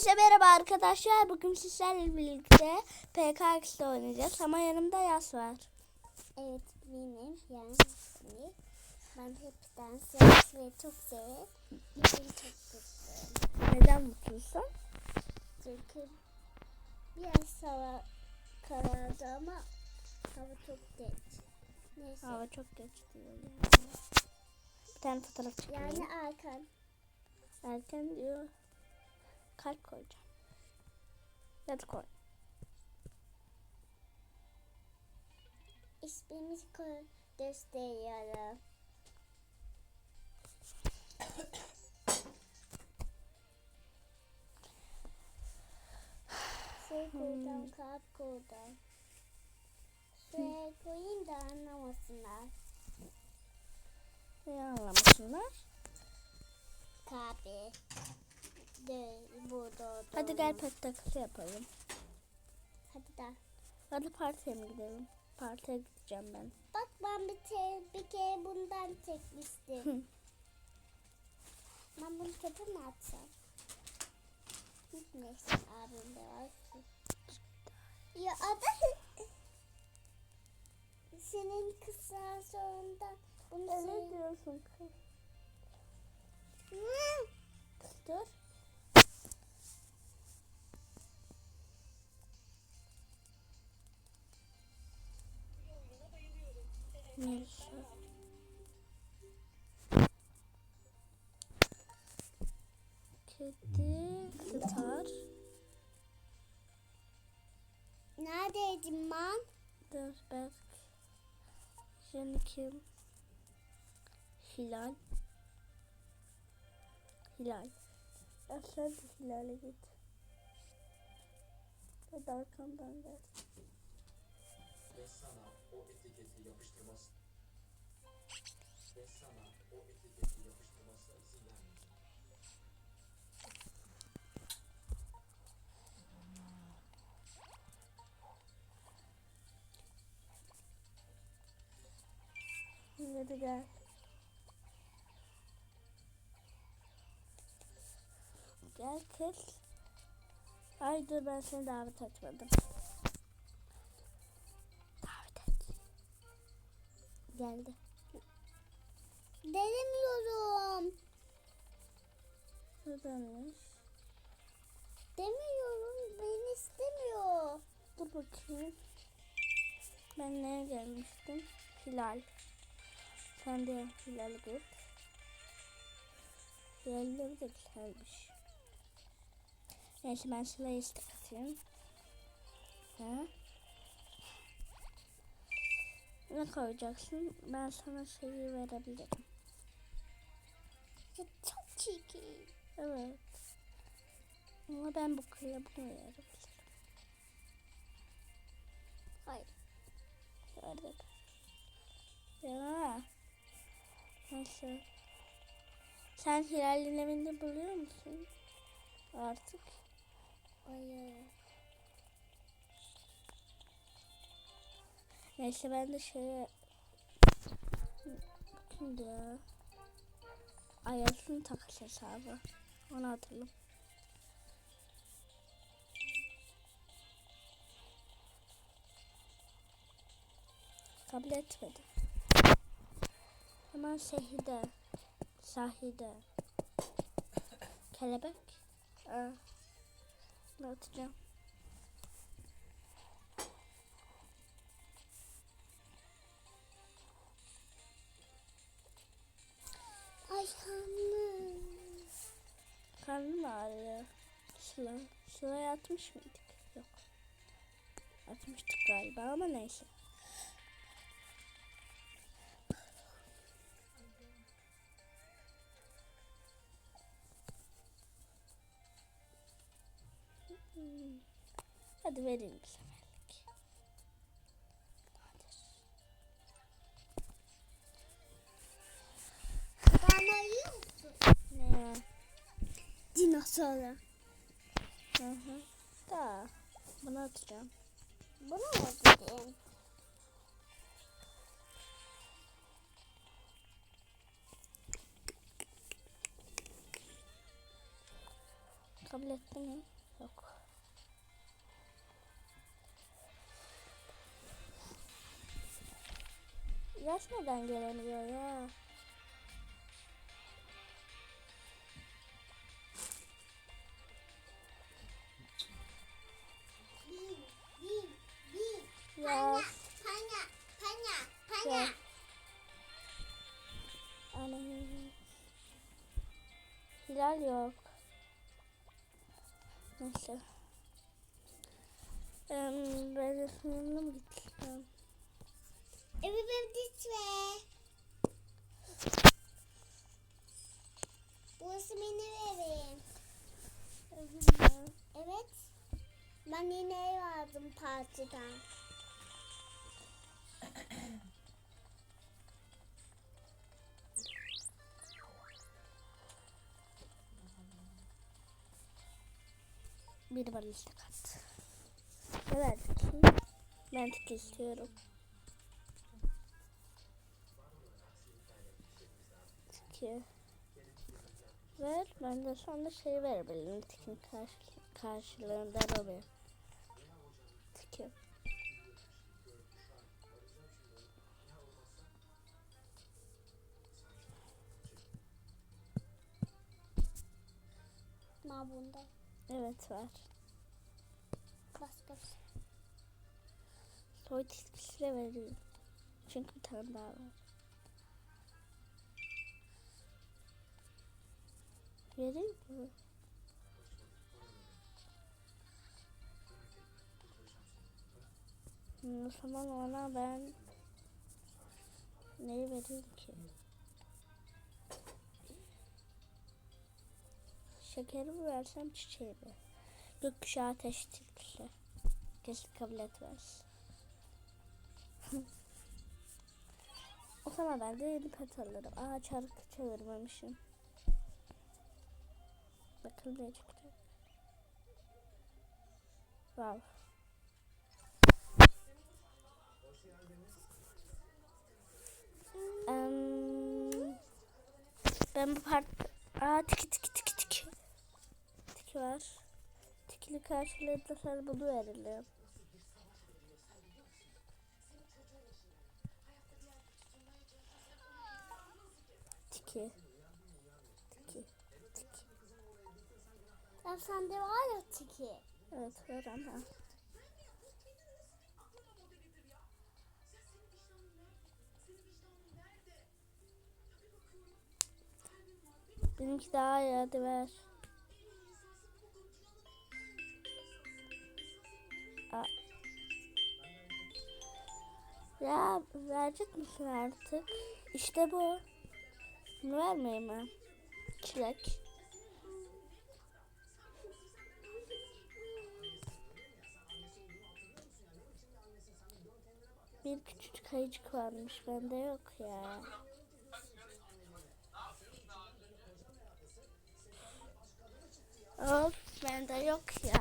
Hepinize merhaba arkadaşlar. Bugün sizlerle birlikte PKX'de oynayacağız ama yanımda Yas var. Evet benim yani. Ben hepten ve çok severim. Çok mutluyum. Neden mutlusun? Çünkü biraz hava karardı ama hava çok geç. Neyse. Hava çok geç diyor. Bir tane fotoğraf çekeyim. Yani Arkan. Erken diyor. Kalp koyacağım. Hadi koy. ismimizi koy gösteriyorum. Şey koyacağım, kalp koyacağım. Şuraya koyayım da anlamasınlar. Ne anlamasınlar? Kahve. Burada. Hadi gel pet takısı yapalım. Hadi da. Hadi partiye mi gidelim? Partiye gideceğim ben. Bak ben bir, te, bir kere bundan çekmiştim. ben bunu çöpe mi atsam? Neyse abim de var. Ya adı senin kısa sonunda bunu Ne söyle. diyorsun. Kız dur. Neyse. Kedi kıtar. Neredeydim ben? Dur bak. Şimdi kim? Hilal. Hilal. Sen de Hilal'e git. Hadi arkamdan gel. Ve sana o etiketi yapıştırması ve sana o etiketi yapıştırmasına izin vermeyeceğim. Hadi gel. Gel kız. Ay dur ben seni davet etmedim. Geldi. Denemiyorum. Nedenmiş? Demiyorum. Beni istemiyor. Dur bakayım. Ben neye gelmiştim? Hilal. Sen de Hilal git. Hilal'leri de güzelmiş. Neyse ben Sıla'yı istek atayım. Ha? Ne koyacaksın? Ben sana şeyi verebilirim. Çok çirkin. Evet. Ama ben bu kıya bunu verebilirim. Hayır. Şöyle. Ya. Nasıl? Sen Hilal'in evinde buluyor musun? Artık. Hayır. Neyse ben de şeye... Kimdi ya? Ayas'ın takas hesabı. Onu atalım. Kabul etmedi. Hemen Sehide. Sahide. Kelebek. Aa. Ne atacağım? Hanım. Karnım ağrıyor. Sıla. Sıla'ya atmış mıydık? Yok. Atmıştık galiba ama neyse. Hadi vereyim bir Dinosoru. Hı hı. Da. Bunu atacağım. Bunu mu dedim? Kabul etti mi? Yok. Yaş neden gelemiyor ya? Panya, panya, Gel. panya. Anam. Hilal yok. Neyse. Um, ben sınırına mı gittim? Evi benim gitme. Burası benim evim. Evet. Ben yine ev aldım partiden. Bir bana liste kat. Verdik? Ben tık istiyorum. Tıkı. Ver. Ben de sonra şey verebilirim. Tıkın karşı, karşılığında Robin. Bunda. Evet var. Başka bir şey. Soy de vereyim. Çünkü bir tane daha var. Vereyim mi? Hmm, O zaman ona ben neyi vereyim ki? Şekeri mi versem çiçeği mi? Gökkuşağı ateş tilkisi. Kesin kabul etmez. o zaman ben de yeni pet alırım. Aa çarkı çevirmemişim. Bakın ne çıktı. Wow. Em, ben bu part... Aa tiki tiki. Tiki var. Tikili karşılığında sana bunu veririm. Tiki. Tiki. Tiki. Ya sende var ya tiki. Evet var ama. Benimki daha iyi hadi ver. Ya verecek misin artık? İşte bu. Bunu vermeyeyim mi? Çilek. Bir küçücük ayıcık varmış. Bende yok ya. Of bende yok ya.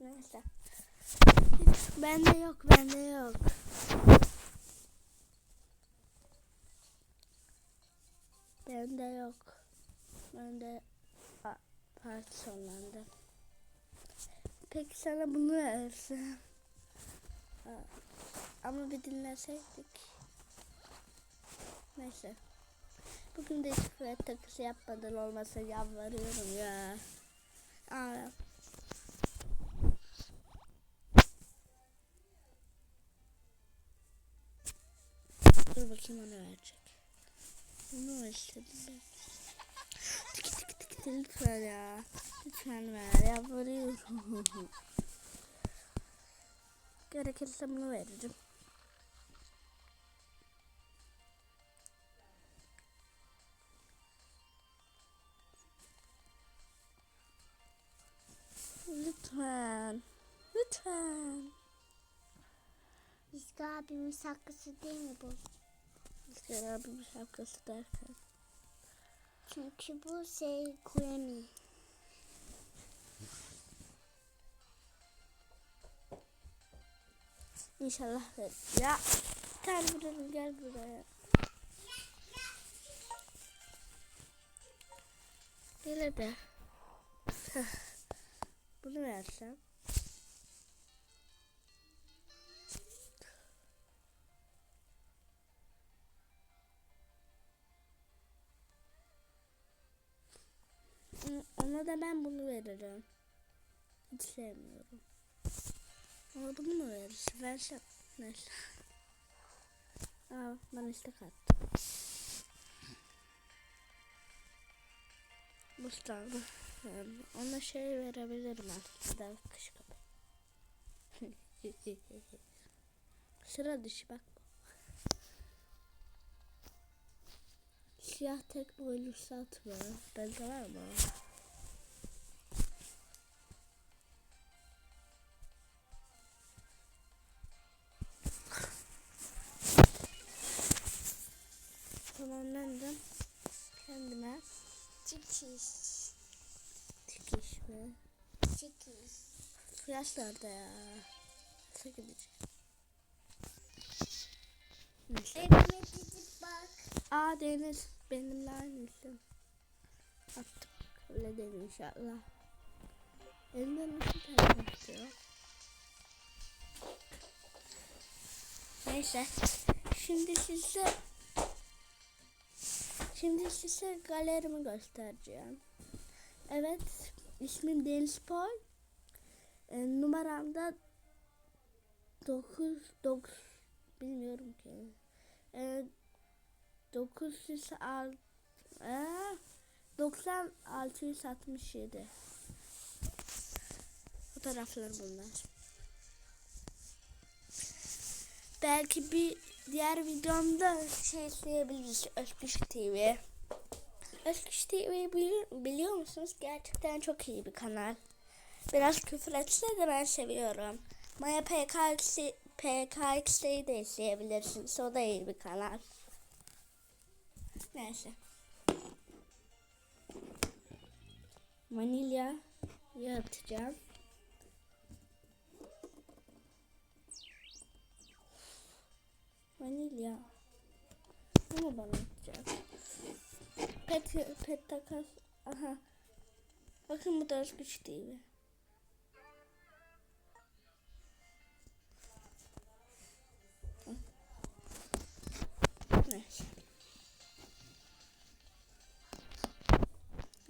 Neyse. Bende yok, bende yok. Bende yok. Bende parti sonlandı. Peki sana bunu versem. Aa, Ama bir dinleseydik. Neyse. Bugün de hiç takısı yapmadan olmasa yalvarıyorum ya. Aa. Dur bakayım ona verecek. Bunu istedim ben? Tiki tiki tiki lütfen ya. Lütfen ver yalvarıyorum. Gerekirse bunu veririm. Lütfen. Lütfen. Rüzgar abimin şarkısı değil mi bu? Rüzgar abimin şapkası derken. Çünkü bu şey Grammy. İnşallah verir. Ya. Tane vuralım gel buraya. Gel hadi. Bunu versem. Ona da ben bunu veririm. Hiç sevmiyorum. Ama bunu mu verirsin? Versem. Neyse. Aa, bana istek attı. Mustafa. Yani ona şey verebilirim aslında. Kış kapı. Sıra dışı bak. Siyah tek boylu sat mı? Bende var mı? Çıkış. Flash nerede ya? Nasıl gideceğim? Evime gidip bak. Aa Deniz benimle aynısın. Attım. Öyle değil inşallah. Elimde nasıl telefon tutuyor? Neyse. Şimdi size Şimdi size galerimi göstereceğim. Evet. İsmim Deniz Paul. E, numaramda 9 9 bilmiyorum ki. E, 906 ee, 90 667 Fotoğraflar bunlar. Belki bir diğer videomda şey izleyebiliriz. Özgüç TV. Özgüç TV'yi biliyor, biliyor musunuz? Gerçekten çok iyi bir kanal. Biraz küfür etse de ben seviyorum. Maya PKX, PKX'yi de izleyebilirsiniz. O da iyi bir kanal. Neyse. Vanilya yapacağım. Vanilya. Bunu bana yapacağım. Pet, pet takas. Aha. Bakın bu da özgüç değil. Neyse.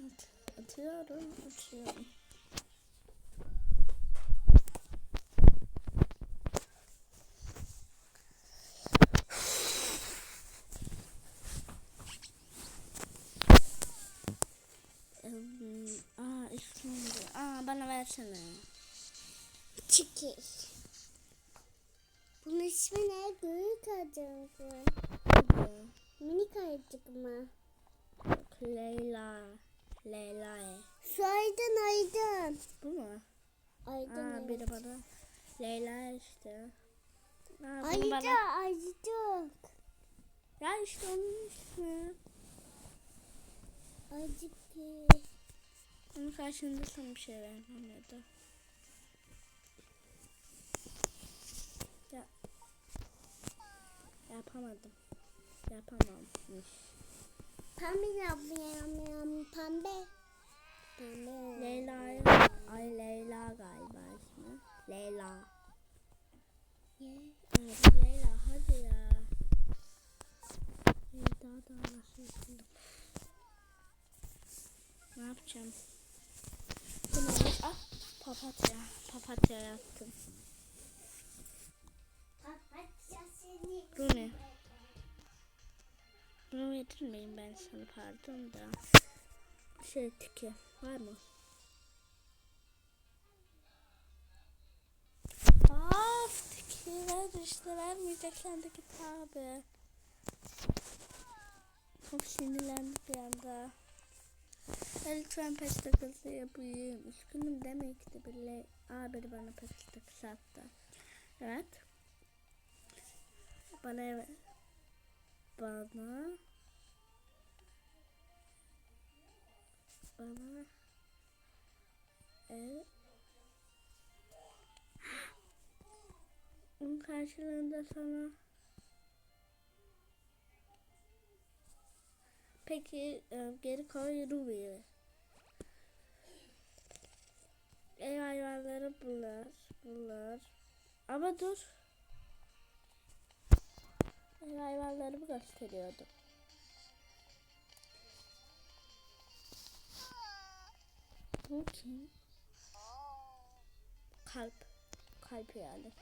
At, atıyorum, atıyorum. Em, Aa ismini Aa bana versene. Çıkış. Bunun ismi ne? Büyük acısı. Bu. Minik ayıcık mı? Leyla. Leyla. Şu aydın aydın. Bu mu? Aydın Aa evet. biri bana. Leyla işte. Aa, Ayıcık bana. ayıcık. Ya işte onun ismi. Ayıcık. Onun karşında sana bir şey vermem ya da. Ya. Yapamadım. Yapamamış. Pembe yapmayalım. Pembe. Pembe. Leyla. Ay Leyla galiba ismi. Leyla. Evet Leyla hadi ya. Daha da yapayım? Ne yapacağım? Ah papatya. Papatya yaptım. Papatya seni. Bu ne? Bunu verir miyim ben sana pardon da. Şey tiki var mı? Of tiki ver işte vermeyeceksen de git abi. Çok sinirlendim bir anda. Lütfen pes takısı yapayım. Üzgünüm demekti bile. Abi bana pes takısı attı. Evet. Bana. Bana. Bana. Evet. Onun karşılığında sana Peki e, geri koy Ruby'yi. Ev hayvanları bunlar. Bunlar. Ama dur. Ev hayvanlarımı gösteriyordum. Bu kim? Kalp. Kalp yani.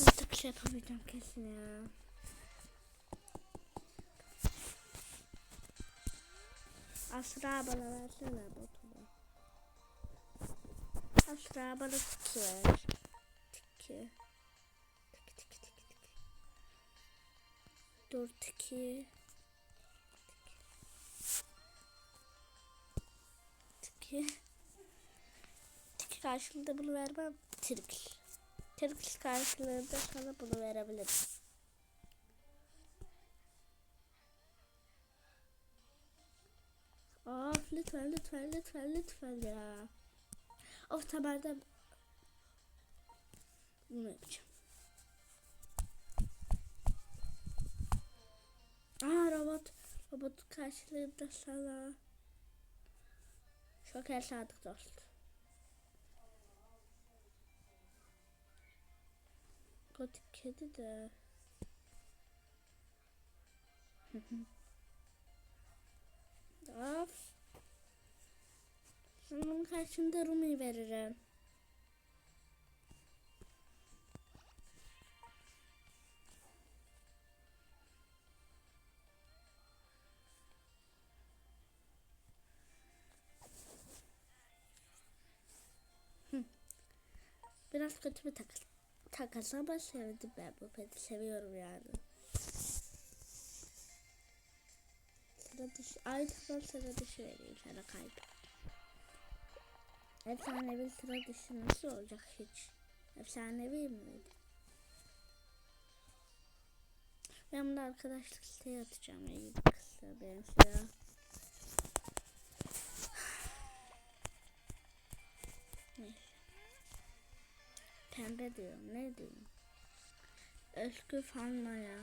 Burada bir şey yapamayacağım kesin ya. Asra bana versene botumu. Asra bana tiki ver. Tiki. Tiki tiki tiki tiki. Dur tiki. Tiki. Tiki karşılığında bunu vermem. Tirkil. Tirkil karşılığında sana bunu verebilirim. Lütfen lütfen lütfen lütfen ya. Of da bunu yapacağım. Aa robot. Robot karşılığında sana. Şoker sadık dost. Gotik kedi de. of. Bunun karşında Rumi veririm. Biraz kötü bir takas. Takas ama sevdim ben bu peti. Seviyorum yani. Sıra dışı. Ay tamam sıra dışı vereyim sana kalp. Efsanevi sıra dışı nasıl olacak hiç? Efsanevi miydi? Ben bunu arkadaşlık siteye atacağım. İyi bir kısa benim. Neyse. Pembe diyorum. Ne diyorum? Özgür Fanmaya.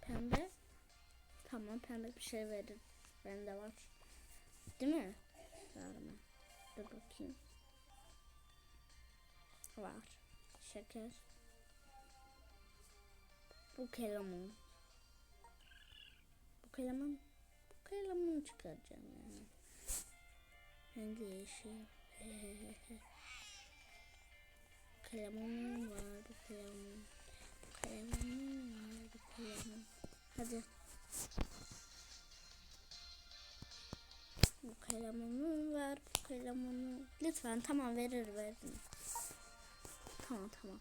Pembe. Tamam pembe bir şey verin. Bende var. Değil mi? Var mı? Dur bakayım. Var. Şeker. Bu kelamun. Bu kelamun. Bu kelamun çıkaracağım yani. Rengi yeşil. Kelamun var. Bu kelamun var. Bu. Hadi. Bu kalemimi ver, kalemimi. Lütfen tamam verir verin. Tamam tamam.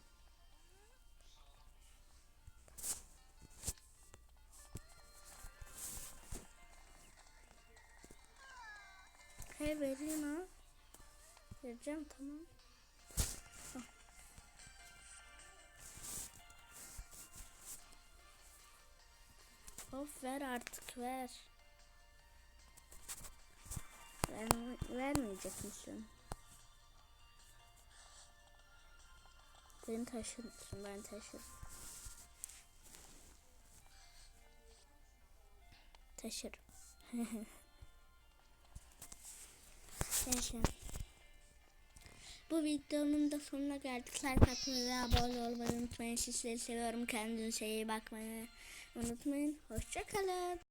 Hey vereyim ha. Vereceğim tamam. Of ver artık ver. Ver, vermeyecek misin? Beni taşırsın ben taşırım. Taşırım. Neyse. Bu videonun da sonuna geldik. Like atmayı ve abone olmayı unutmayın. Sizleri seviyorum. Kendinize iyi bakmayı unutmayın. Hoşçakalın.